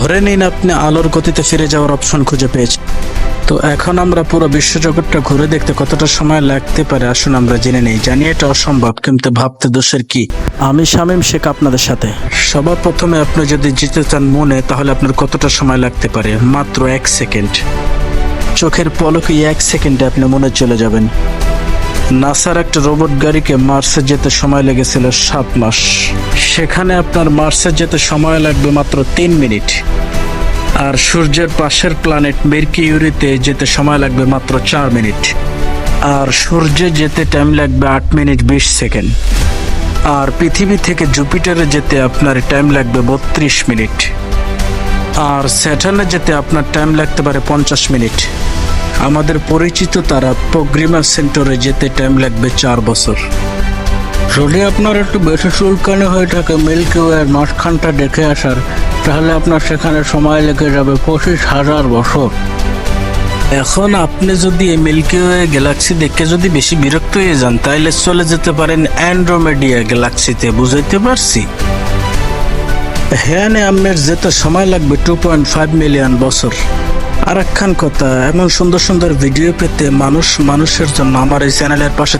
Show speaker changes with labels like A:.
A: ধরে নিন আপনি আলোর গতিতে ফিরে যাওয়ার অপশন খুঁজে পেয়েছেন। তো এখন আমরা পুরো বিশ্বজগৎটা ঘুরে দেখতে কতটা সময় লাগতে পারে, আসুন আমরা জেনে নেই। জানি এটা অসম্ভব, কিন্তু ভাবতে দোষের কি? আমি শামীম শেখ আপনাদের সাথে। সবার প্রথমে আপনি যদি যেতে চান মনে, তাহলে আপনার কতটা সময় লাগতে পারে? মাত্র এক সেকেন্ড। চোখের পলকে এক সেকেন্ডে আপনি মনে চলে যাবেন। নাসার একটা রোবট গাড়িকে মার্সে যেতে সময় লেগেছিল সাত মাস। সেখানে আপনার মার্সে যেতে সময় লাগবে মাত্র তিন মিনিট। আর সূর্যের পাশের প্ল্যানেট মেরকিউরিতে যেতে সময় লাগবে মাত্র চার মিনিট। আর সূর্যে যেতে টাইম লাগবে আট মিনিট বিশ সেকেন্ড। আর পৃথিবী থেকে জুপিটারে যেতে আপনার টাইম লাগবে বত্রিশ মিনিট। আর স্যাটার্নে যেতে আপনার টাইম লাগতে পারে পঞ্চাশ মিনিট। আমাদের পরিচিত তারা প্রোগ্রিমার সেন্টারে যেতে টাইম লাগবে চার বছর। যদি আপনার একটু বেশি চুলকানি হয়ে থাকে মিল্কি ওয়ের মাঝখানটা দেখে আসার, তাহলে আপনার সেখানে সময় লেগে যাবে পঁচিশ হাজার বছর। এখন আপনি যদি এই মিল্কি ওয়ে গ্যালাক্সি দেখে যদি বেশি বিরক্ত হয়ে যান তাহলে চলে যেতে পারেন অ্যান্ড্রোমেডিয়া গ্যালাক্সিতে বুঝাইতে পারছি? হ্যাঁ আপনার যেতে সময় লাগবে টু পয়েন্ট ফাইভ মিলিয়ন বছর। আর কথা এমন সুন্দর সুন্দর ভিডিও পেতে মানুষ মানুষের জন্য আমার এই চ্যানেলের পাশে